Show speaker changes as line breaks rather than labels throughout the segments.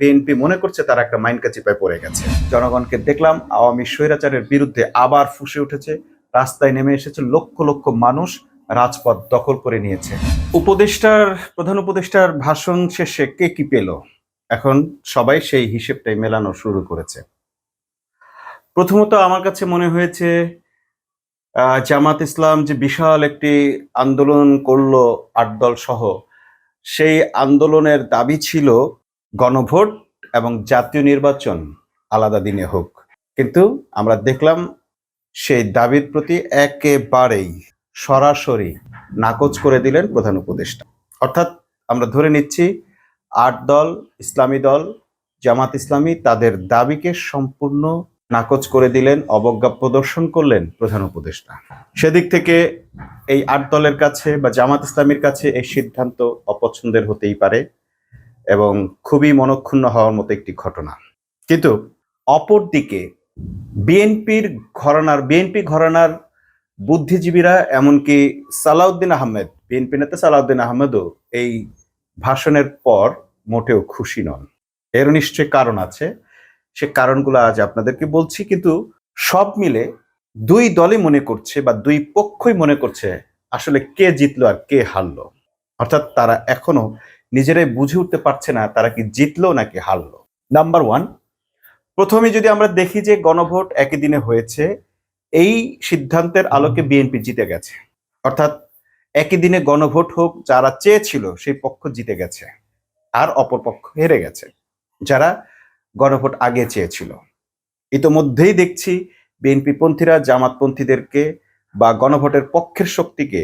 BNP মনে করছে তারা একটা মাইন্ড চিপায় পড়ে গেছে। জনগণকে দেখলাম আওয়ামী স্বৈরাচারের বিরুদ্ধে আবার ফুসে উঠেছে, রাস্তায় নেমে এসেছে লক্ষ লক্ষ মানুষ রাজপথ দখল করে নিয়েছে। উপদেষ্টার, প্রধান উপদেষ্টার ভাষণ শেষে কে কি পেল? এখন সবাই সেই হিসেবটাই মেলানো শুরু করেছে। প্রথমত আমার কাছে মনে হয়েছে জামাত ইসলাম যে বিশাল একটি আন্দোলন করল আট দল সহ, সেই আন্দোলনের দাবি ছিল গণভোট এবং জাতীয় নির্বাচন আলাদা দিনে হোক। কিন্তু আমরা দেখলাম সেই দাবির প্রতি একেবারেই সরাসরি নাকচ করে দিলেন প্রধান উপদেষ্টা। অর্থাৎ আমরা ধরে নিচ্ছি আট দল, ইসলামী দল, জামাত ইসলামী তাদের দাবিকে সম্পূর্ণ নাকচ করে দিলেন, অবজ্ঞা প্রদর্শন করলেন প্রধান উপদেষ্টা। সেদিক থেকে এই আট দলের কাছে বা জামাত ইসলামীর কাছে এই সিদ্ধান্ত অপছন্দের হতেই পারে। এবং খুবই মনক্ষুণ্ণ হওয়ার মতো একটি ঘটনা। কিন্তু অপরদিকে বিএনপির ঘরানার, বিএনপি ঘরানার বুদ্ধিজীবীরা এমনকি সালাউদ্দিন আহমেদ, বিএনপি নেতা সালাউদ্দিন আহমেদও এই ভাষণের পর মোটেও খুশি নন। এর নিশ্চয় কারণ আছে। সে কারণগুলো আজ আপনাদেরকে বলছি, কিন্তু সব মিলে দুই দলই মনে করছে বা দুই পক্ষই মনে করছে আসলে কে জিতলো আর কে হারলো। অর্থাৎ তারা এখনও নিজেরাই বুঝে উঠতে পারছে না তারা কি জিতলো নাকি হারলো। নাম্বার ওয়ান প্রথমে যদি আমরা দেখি যে গণভোট একই দিনে হয়েছে, এই সিদ্ধান্তের আলোকে বিএনপি জিতে গেছে। অর্থাৎ একই দিনে গণভোট হোক, যারা চেয়েছিল সেই পক্ষ জিতে গেছে, আর অপর পক্ষ হেরে গেছে, যারা গণভোট আগে চেয়েছিল। ইতোমধ্যেই দেখছি বিএনপি পন্থীরা জামাতপন্থীদেরকে বা গণভোটের পক্ষের শক্তিকে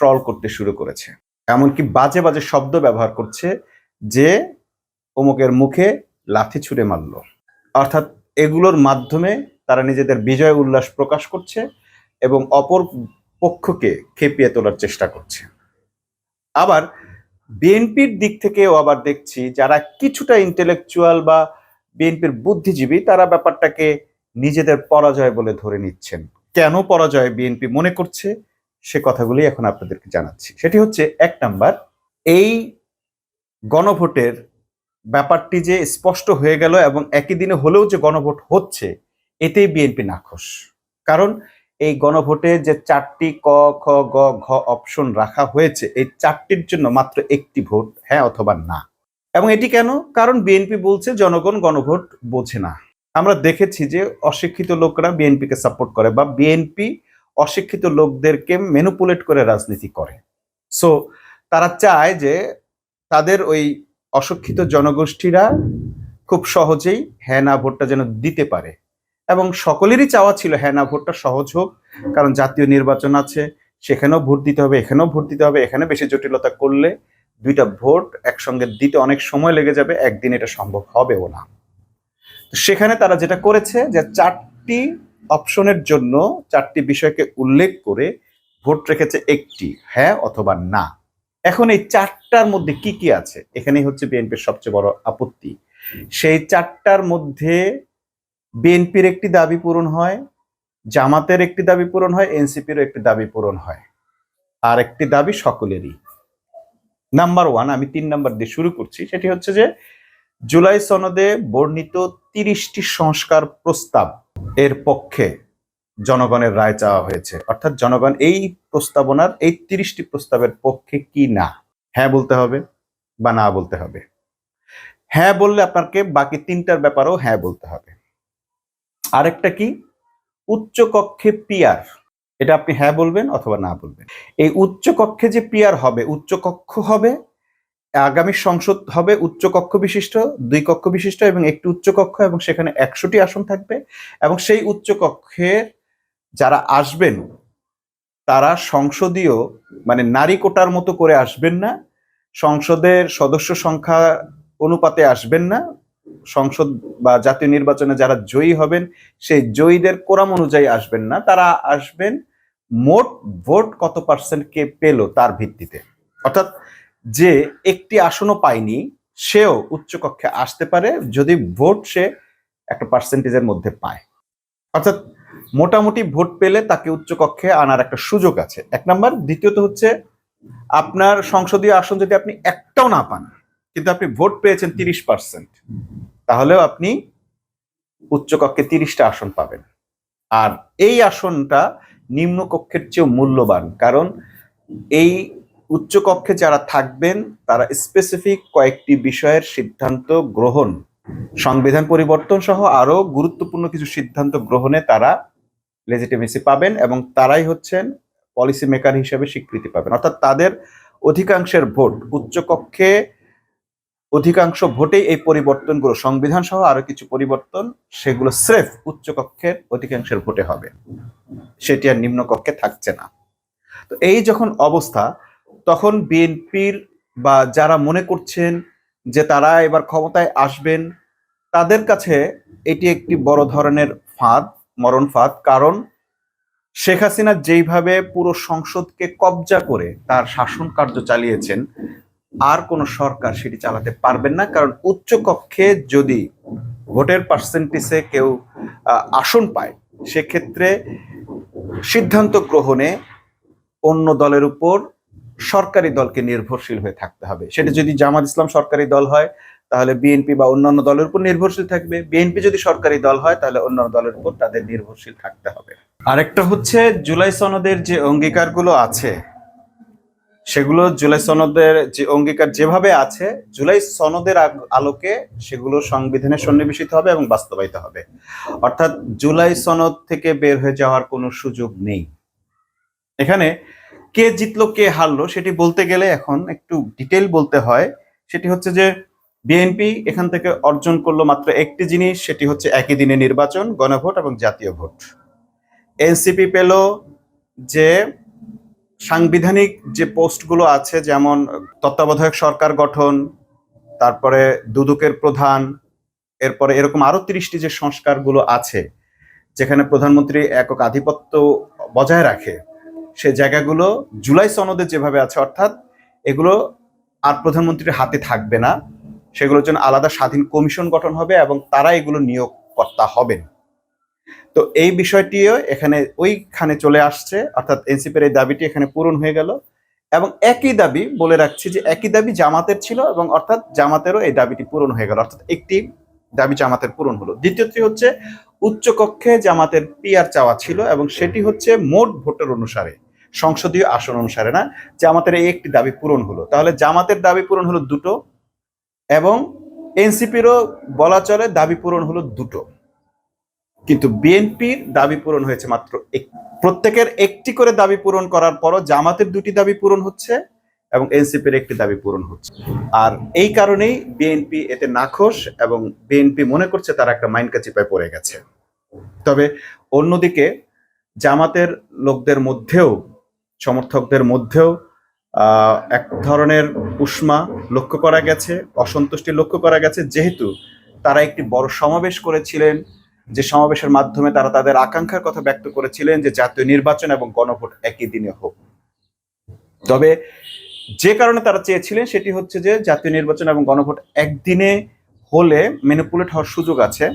ট্রল করতে শুরু করেছে। এমনকি বাজে বাজে শব্দ ব্যবহার করছে যে অমুকের মুখে লাথি ছুঁড়ে মারল। অর্থাৎ এগুলোর মাধ্যমে তারা নিজেদের বিজয় উল্লাস প্রকাশ করছে এবং অপর পক্ষকে খেপিয়ে তোলার চেষ্টা করছে। আবার বিএনপির দিক থেকেও আবার দেখছি যারা কিছুটা ইন্টেলেকচুয়াল বা বিএনপির বুদ্ধিজীবী, তারা ব্যাপারটাকে নিজেদের পরাজয় বলে ধরে নিচ্ছেন। কেন পরাজয় বিএনপি মনে করছে? সে কথাগুলি এখন আপনাদেরকে জানাচ্ছি। সেটি হচ্ছে এক নাম্বার, এই গণভোটের ব্যাপারটি যে স্পষ্ট হয়ে গেল এবং একই দিনে হলেও যে গণভোট হচ্ছে, এতেই বিএনপি নাখোশ। কারণ এই গণভোটে যে চারটি ক, খ, গ, ঘ অপশন রাখা হয়েছে, এই চারটির জন্য মাত্র একটি ভোট হ্যাঁ অথবা না। এবং এটি কেন? কারণ বিএনপি বলছে জনগণ গণভোট বোঝে না। আমরা দেখেছি যে অশিক্ষিত লোকরা বিএনপিকে সাপোর্ট করে বা বিএনপি অশিক্ষিত লোকদেরকে মেনুপুলেট করে রাজনীতি করে। সো তারা চায় যে তাদের ওই অশিক্ষিত জনগোষ্ঠীরা খুব সহজেই হ্যাঁ না ভোটটা যেন দিতে পারে। এবং সকলেরই চাওয়া ছিল হ্যাঁ না ভোটটা সহজ হোক, কারণ জাতীয় নির্বাচন আছে, সেখানেও ভোট দিতে হবে, এখানেও ভোট দিতে হবে, এখানে বেশি জটিলতা করলে দুইটা ভোট একসঙ্গে দিতে অনেক সময় লেগে যাবে, একদিন এটা সম্ভব হবেও না। সেখানে তারা যেটা করেছে যে চারটি অপশনের জন্য চারটি বিষয়কে উল্লেখ করে ভোট রেখেছে একটি হ্যাঁ অথবা না। এখন এই চারটার মধ্যে কি কি আছে? এখানেই হচ্ছে বিএনপির সবচেয়ে বড় আপত্তি। সেই চারটার মধ্যে বিএনপির একটি দাবি পূরণ হয়, জামাতের একটি দাবি পূরণ হয়, এনসিপিরও একটি দাবি পূরণ হয়। আর একটি দাবি সকলেরই। নাম্বার ওয়ান, আমি তিন নাম্বার দিয়ে শুরু করছি, সেটি হচ্ছে যে জুলাই সনদে বর্ণিত তিরিশটি সংস্কার প্রস্তাব এর পক্ষে জনগণের রায় চাওয়া হয়েছে। অর্থাৎ জনগণ এই প্রস্তাবনার, এই তিরিশটি প্রস্তাবের পক্ষে কি না? হ্যাঁ বলতে হবে বা না বলতে হবে। হ্যাঁ বললে আপনাকে বাকি তিনটার ব্যাপারেও হ্যাঁ বলতে হবে। আরেকটা কি? উচ্চ কক্ষে পিয়ার এটা আপনি হ্যাঁ বলবেন অথবা না বলবেন। এই উচ্চ কক্ষে যে পিয়ার হবে উচ্চ কক্ষ হবে আগামী সংসদ হবে উচ্চ কক্ষ বিশিষ্ট, দুই কক্ষ বিশিষ্ট এবং একটি উচ্চ কক্ষ এবং সেখানে একশোটি আসন থাকবে। এবং সেই উচ্চ কক্ষে যারা আসবেন, তারা সংসদীয় মানে নারী কোটার মতো করে আসবেন না, সংসদের সদস্য সংখ্যা অনুপাতে আসবেন না, সংসদ বা জাতীয় নির্বাচনে যারা জয়ী হবেন, সেই জয়ীদের কোরাম অনুযায়ী আসবেন না। তারা আসবেন, মোট ভোট কত পার্সেন্ট কে পেল তার ভিত্তিতে? অর্থাৎ যে একটি আসনও পায়নি, সেও উচ্চকক্ষে আসতে পারে যদি ভোট সে একটা পার্সেন্টেজের মধ্যে পায়। অর্থাৎ মোটামুটি ভোট পেলে তাকে উচ্চকক্ষে আনার একটা সুযোগ আছে। এক নাম্বার। দ্বিতীয়ত হচ্ছে, আপনার সংসদীয় আসন যদি আপনি একটাও না পান, কিন্তু আপনি ভোট পেয়েছেন তিরিশ পার্সেন্ট তাহলেও আপনি উচ্চকক্ষে তিরিশটা আসন পাবেন। আর এই আসনটা নিম্নকক্ষের চেয়েও মূল্যবান, কারণ এই উচ্চকক্ষে যারা থাকবেন, তারা স্পেসিফিক কয়েকটি বিষয়ের সিদ্ধান্ত গ্রহণ, সংবিধান পরিবর্তন সহ আরও গুরুত্বপূর্ণ কিছু সিদ্ধান্ত গ্রহণে তারা লেজিটিমেসি পাবেন এবং তারাই হচ্ছেন পলিসি মেকার হিসেবে স্বীকৃতি পাবেন। অর্থাৎ তাদের অধিকাংশের ভোট, উচ্চকক্ষে অধিকাংশ ভোটেই এই পরিবর্তনগুলো, সংবিধান সহ আরও কিছু পরিবর্তন, সেগুলো স্রেফ উচ্চকক্ষের অধিকাংশের ভোটে হবে। সেটি আর নিম্নকক্ষে থাকছে না। তো এই যখন অবস্থা তখন বিএনপির বা যারা মনে করছেন যে তারা এবার ক্ষমতায় আসবেন, তাদের কাছে এটি একটি বড় ধরনের ফাঁদ, মরণ ফাঁদ। কারণ শেখ হাসিনা যেইভাবে পুরো সংসদকে কবজা করে তার শাসন কার্য চালিয়েছেন, আর কোন সরকার সেটি চালাতে পারবেন না। কারণ উচ্চ কক্ষে যদি ভোটের পার্সেন্টেজে কেউ আসন পায়, সেক্ষেত্রে সিদ্ধান্ত গ্রহণে অন্য দলের উপর সরকারি দলকে নির্ভরশীল হয়ে থাকতে হবে। সেটা যদি জামাত ইসলাম সরকারি দল হয়, তাহলে বিএনপি বা অন্যান্য দলের উপর নির্ভরশীল থাকবে। বিএনপি যদি সরকারি দল হয়, তাহলে অন্যান্য দলের উপর তাদের নির্ভরশীল থাকতে হবে। আরেকটা হচ্ছে জুলাই সনদের যে অঙ্গীকারগুলো আছে, সেগুলো জুলাই সনদের যে অঙ্গীকার যেভাবে আছে, জুলাই সনদের আলোকে সেগুলো সংবিধানে সন্নিবেশিত হবে এবং বাস্তবায়িত হবে। অর্থাৎ জুলাই সনদ থেকে বের হয়ে যাওয়ার কোনো সুযোগ নেই। এখানে কে জিতলো, কে হারলো, সেটি বলতে গেলে এখন একটু ডিটেল বলতে হয়। সেটি হচ্ছে যে বিএনপি এখান থেকে অর্জন করল মাত্র একটি জিনিস, সেটি হচ্ছে একই দিনে নির্বাচন, গণভোট এবং জাতীয় ভোট। এনসিপি পেল যে, সাংবিধানিক যে পোস্টগুলো আছে, যেমন তত্ত্বাবধায়ক সরকার গঠন, তারপরে দুদকের প্রধান, এরপরে এরকম আরও তিরিশটি যে সংস্কারগুলো আছে, যেখানে প্রধানমন্ত্রী একক আধিপত্য বজায় রাখে সে জায়গাগুলো জুলাই সনদে যেভাবে আছে, অর্থাৎ এগুলো আর প্রধানমন্ত্রীর হাতে থাকবে না। সেগুলোর জন্য আলাদা স্বাধীন কমিশন গঠন হবে এবং তারা এগুলো নিয়োগকর্তা হবেন। তো এই বিষয়টিও এখানে ওইখানে চলে আসছে, অর্থাৎ এনসিপির এই দাবিটি এখানে পূরণ হয়ে গেল। এবং একই দাবি বলে রাখছি যে একই দাবি জামাতের ছিল এবং অর্থাৎ জামাতেরও এই দাবিটি পূরণ হয়ে গেল, অর্থাৎ একটি দাবি জামাতের পূরণ হলো। দ্বিতীয়টি হচ্ছে, উচ্চকক্ষে জামাতের পিআর চাওয়া ছিল এবং সেটি হচ্ছে মোট ভোটের অনুসারে। সংসদীয় আসন অনুসারে না, জামাতের এই একটি দাবি পূরণ হলো। তাহলে জামাতের দাবি পূরণ হলো দুটো এবং এনসিপিরও বলা চলে দাবি পূরণ হলো দুটো। কিন্তু বিএনপির দাবি পূরণ হয়েছে মাত্র এক- প্রত্যেকের একটি করে দাবি পূরণ করার পরও জামাতের দুটি দাবি পূরণ হচ্ছে এবং এনসিপির একটি দাবি পূরণ হচ্ছে। আর এই কারণেই বিএনপি এতে নাখোশ এবং বিএনপি মনে করছে তারা একটা মাইন্ড চিপায় পড়ে গেছে। তবে অন্যদিকে জামাতের লোকদের মধ্যেও সমর্থকদের মধ্যেও এক ধরনের উষ্মা লক্ষ্য করা গেছে, অসন্তুষ্টি লক্ষ্য করা গেছে, যেহেতু তারা একটি বড় সমাবেশ করেছিলেন, যে সমাবেশের মাধ্যমে তারা তাদের আকাঙ্ক্ষার কথা ব্যক্ত করেছিলেন যে জাতীয় নির্বাচন এবং গণভোট একই দিনে হোক। তবে যে কারণে তারা চেয়েছিলেন সেটি হচ্ছে যে জাতীয় নির্বাচন এবং গণভোট একদিনে হলে ম্যানিপুলেট হওয়ার সুযোগ আছে।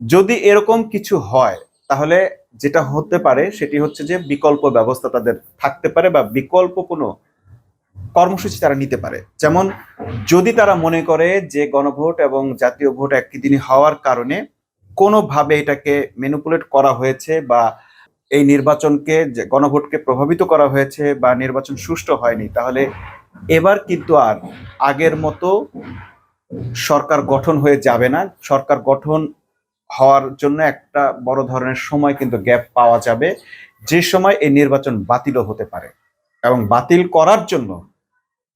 যদি এরকম কিছু হয়, তাহলে যেটা হতে পারে সেটি হচ্ছে যে বিকল্প ব্যবস্থা তাদের থাকতে পারে বা বিকল্প কোনো কর্মসূচি তারা নিতে পারে। যেমন যদি তারা মনে করে যে গণভোট এবং জাতীয় ভোট একই দিনে হওয়ার কারণে কোনোভাবে এটাকে ম্যানিপুলেট করা হয়েছে বা এই নির্বাচনকে যে গণভোটকে প্রভাবিত করা হয়েছে বা নির্বাচন সুষ্ঠু হয়নি, তাহলে এবার কিন্তু আর আগের মতো সরকার গঠন হয়ে যাবে না। সরকার গঠন হওয়ার জন্য একটা বড় ধরনের সময় কিন্তু গ্যাপ পাওয়া যাবে। যে সময় এই নির্বাচন বাতিলও হতে পারে এবং বাতিল করার জন্য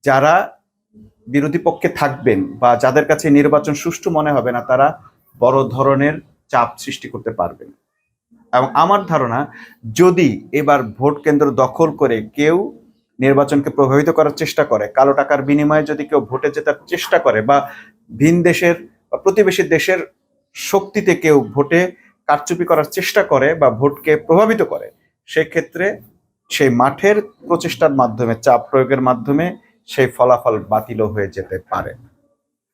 যারা বিরোধী পক্ষে থাকবেন বা যাদের কাছে নির্বাচন সুষ্ঠু মনে হবে না, তারা বড় ধরনের চাপ সৃষ্টি করতে পারবেন। এবং আমার ধারণা, যদি এবার ভোট কেন্দ্র দখল করে কেউ নির্বাচনকে প্রভাবিত করার চেষ্টা করে, কালো টাকার বিনিময়ে যদি কেউ ভোটে জেতার চেষ্টা করে বা ভিন দেশের বা প্রতিবেশী দেশের শক্তিতে কেউ ভোটে কারচুপি করার চেষ্টা করে বা ভোটকে প্রভাবিত করে, সেক্ষেত্রে সেই মাঠের প্রচেষ্টার মাধ্যমে, চাপ প্রয়োগের মাধ্যমে সেই ফলাফল বাতিলও হয়ে যেতে পারে।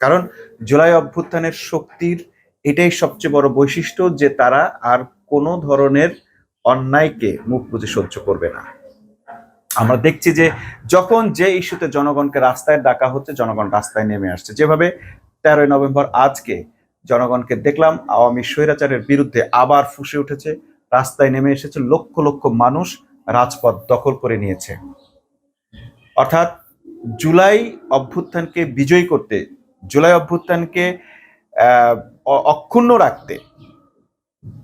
কারণ জুলাই অভ্যুত্থানের শক্তির এটাই সবচেয়ে বড় বৈশিষ্ট্য যে তারা আর কোনো ধরনের অন্যায়কে মুখ বুঝে সহ্য করবে না। আমরা দেখছি যে যখন যে ইস্যুতে জনগণকে রাস্তায় ডাকা হচ্ছে, জনগণ রাস্তায় নেমে আসছে। যেভাবে তেরোই নভেম্বর আজকে জনগণকে দেখলাম, আওয়ামী স্বৈরাচারের বিরুদ্ধে আবার ফুসে উঠেছে, রাস্তায় নেমে এসেছে লক্ষ লক্ষ মানুষ রাজপথ দখল করে নিয়েছে। অর্থাৎ জুলাই অভ্যুত্থানকে বিজয়ী করতে, জুলাই অভ্যুত্থানকে অক্ষুণ্ণ রাখতে,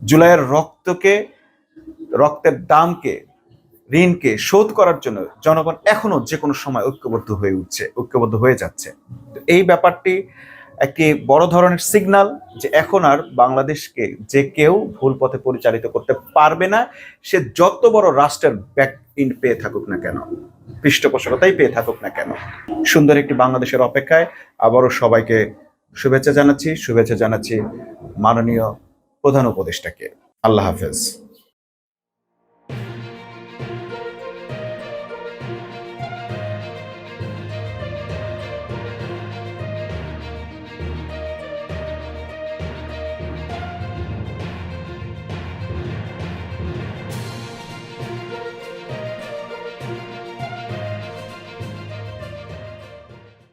জুলাইয়ের রক্তকে, রক্তের দামকে, ঋণকে শোধ করার জন্য জনগণ এখনও যে কোনো সময় ঐক্যবদ্ধ হয়ে উঠছে, ঐক্যবদ্ধ হয়ে যাচ্ছে। এই ব্যাপারটি একটি বড় ধরনের সিগন্যাল যে এখন আর বাংলাদেশকে যে কেউ ভুল পথে পরিচালিত করতে পারবে না, সে যত বড় রাষ্ট্রের ব্যাক ইন পেয়ে থাকুক না কেন, পৃষ্ঠপোষকতাই পেয়ে থাকুক না কেন। সুন্দর একটি বাংলাদেশের অপেক্ষায় আবারও সবাইকে শুভেচ্ছা জানাচ্ছি শুভেচ্ছা জানাচ্ছি মাননীয় প্রধান উপদেষ্টাকে। আল্লাহ হাফেজ।